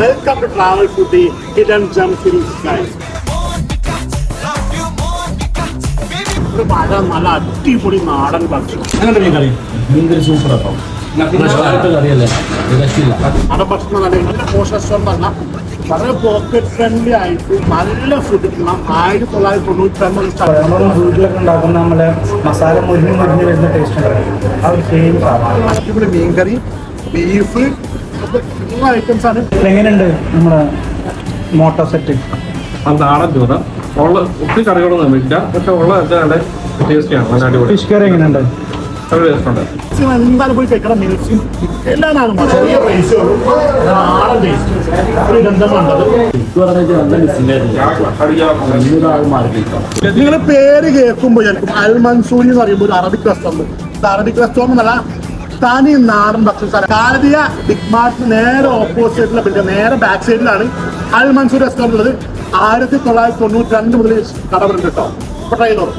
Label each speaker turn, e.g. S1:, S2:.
S1: Welcome to travel food hidden hidden ഒരു മഴ നല്ല അടിപൊളി നാടൻ ഭക്ഷണം
S2: അങ്ങനെ മീൻ കറി? മീൻ കറി സൂപ്പർ
S1: ഭക്ഷണം നല്ല നല്ല വളരെ പോക്കറ്റ് ഫ്രണ്ട്ലി ആയിട്ട് നല്ല ഫുഡ് കിട്ടണം. ആയിരത്തി തൊള്ളായിരത്തി തൊണ്ണൂറ്റി ഒമ്പത്
S3: നമ്മൾ വീട്ടിലൊക്കെ ഉണ്ടാക്കുന്ന നമ്മളെ മസാല മുരിഞ്ഞ് മുരിഞ്ഞ് വരുന്ന ടേസ്റ്റ് ഉണ്ടായിരുന്നു ആ ഒരു സെയിം സാധനം.
S1: അടിപൊളി മീൻകറി ബീഫ് ഐറ്റംസ് ആണ്.
S3: എങ്ങനെയുണ്ട് നമ്മുടെ മോട്ടോ സെറ്റ്?
S4: അത് നാടൻ ഉള്ള ഒത്തിരി കറികളൊന്നും ഇല്ല. പക്ഷെ ഉള്ള നല്ല ടേസ്റ്റിയാണ് നല്ല അടിപൊളി.
S3: ഫിഷ് കറി എങ്ങനെയുണ്ട്?
S1: എന്തായാലും പോയി കഴിക്കണം? മിൽസും എല്ലാ നാളും ചെറിയ പൈസ നാടൻ ടേസ്റ്റ് ഒരു ഗന്ധമുണ്ടത്
S2: എനിക്ക് നല്ല മിസ്സിംഗ് ഇന്നൊരാൾ മാറി കഴിക്കാം
S1: നിങ്ങൾ പേര് കേൾക്കുമ്പോൾ അൽ മൻസൂരി എന്ന് പറയുമ്പോൾ ഒരു അറബിക് റെസ്റ്റോറന്റ് ഇത് അറബിക് റെസ്റ്റോറന്റ് എന്നല്ല തനി നാടൻ ഭക്ഷണശാല ഭാരതീയ ബിഗ് മാർട്ടിന് നേരെ ഓപ്പോസിറ്റിലെ ബിൽഡിംഗ് നേരെ ബാക്ക് സൈഡിലാണ് അൽ മൻസൂർ റെസ്റ്റോറന്റ് ഉള്ളത്. ആയിരത്തി തൊള്ളായിരത്തി തൊണ്ണൂറ്റി രണ്ട് മുതൽ കടവുണ്ട് കേട്ടോ ട്രൈ ചെയ്തോളൂ.